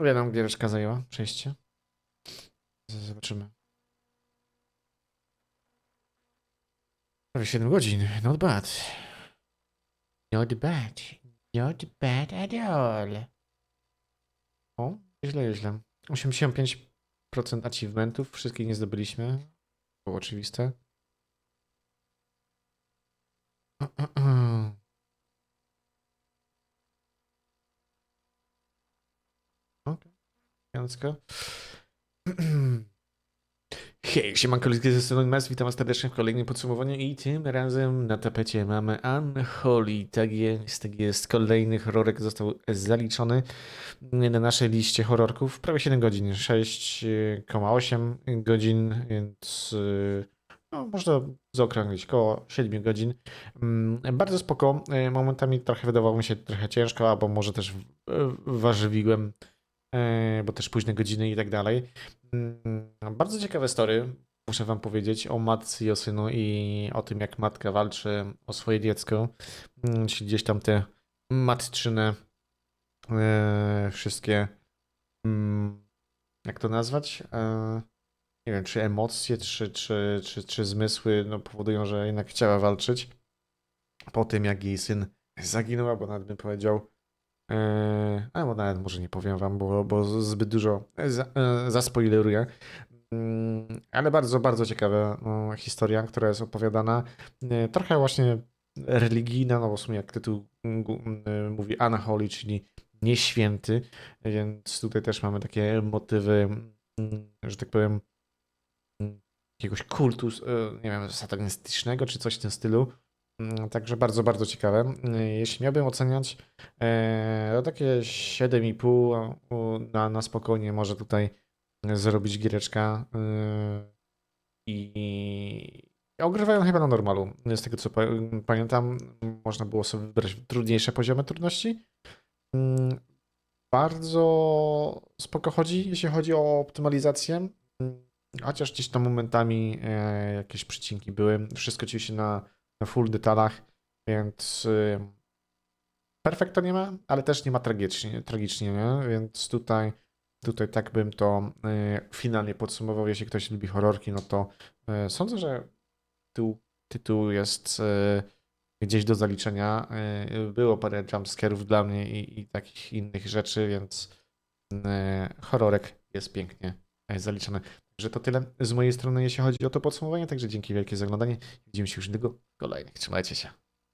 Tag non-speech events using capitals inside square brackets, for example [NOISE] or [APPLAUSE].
Ile nam giereczka zajęła? Przejście? Zobaczymy. Prawie 7 godzin. Not bad. Not bad. Not bad at all. O, źle, źle. 85% achievementów. Wszystkich nie zdobyliśmy. Było oczywiste. [CLEARS THROAT] Okej. Elegancko. [CLEARS THROAT] Hej, siemanko, ze strony Mers, witam was serdecznie w kolejnym podsumowaniu i tym razem na tapecie mamy Unholy. Tak jest, tak jest. Kolejny horrorek został zaliczony na naszej liście horrorków. Prawie 7 godzin, 6,8 godzin, więc yy, no, można zaokrąglić koło 7 godzin. Mm, Bardzo spoko. Yy, Momentami trochę wydawało mi się trochę ciężko, albo może też w- ważywiłem, yy, bo też późne godziny i tak dalej. Mm, Bardzo ciekawe story, muszę wam powiedzieć, o matce i o synu i o tym, jak matka walczy o swoje dziecko. Mm, Czyli gdzieś tam te matczyne e, wszystkie, mm, jak to nazwać? E, nie wiem, czy emocje, czy, czy, czy, czy zmysły no, powodują, że jednak chciała walczyć. Po tym, jak jej syn zaginął, albo nawet bym powiedział, e, albo nawet może nie powiem wam, bo, bo zbyt dużo za, e, zaspoileruję. Mm, Ale bardzo, bardzo ciekawa no, historia, która jest opowiadana. E, Trochę właśnie religijna, no bo w sumie jak tytuł mówi Unholy, czyli nieświęty, więc tutaj też mamy takie motywy, że tak powiem, jakiegoś kultu, e, nie wiem, satanistycznego czy coś w tym stylu. Mm, Także bardzo, bardzo ciekawe. E, Jeśli miałbym oceniać, e, to takie 7,5 u- na, na spokojnie może tutaj zrobić giereczka yy, i ogrywają chyba na normalu. Z tego co pa- pamiętam, można było sobie wybrać trudniejsze poziomy trudności. Mm, Bardzo spoko chodzi, jeśli chodzi o optymalizację. Mm, Chociaż gdzieś tam momentami e, jakieś przycinki były. Wszystko oczywiście na, na full detalach, więc y, perfekta nie ma, ale też nie ma tragicznie, tragicznie nie? Więc tutaj Tutaj tak bym to e, finalnie podsumował. Jeśli ktoś lubi horrorki, no to e, sądzę, że tytuł, tytuł jest e, gdzieś do zaliczenia. Było parę jumpscarów dla mnie i, i takich innych rzeczy, więc horrorek jest pięknie e, zaliczony. Także to tyle z mojej strony, jeśli chodzi o to podsumowanie. Także dzięki wielkie za oglądanie. Widzimy się już niedługo kolejnych. Trzymajcie się.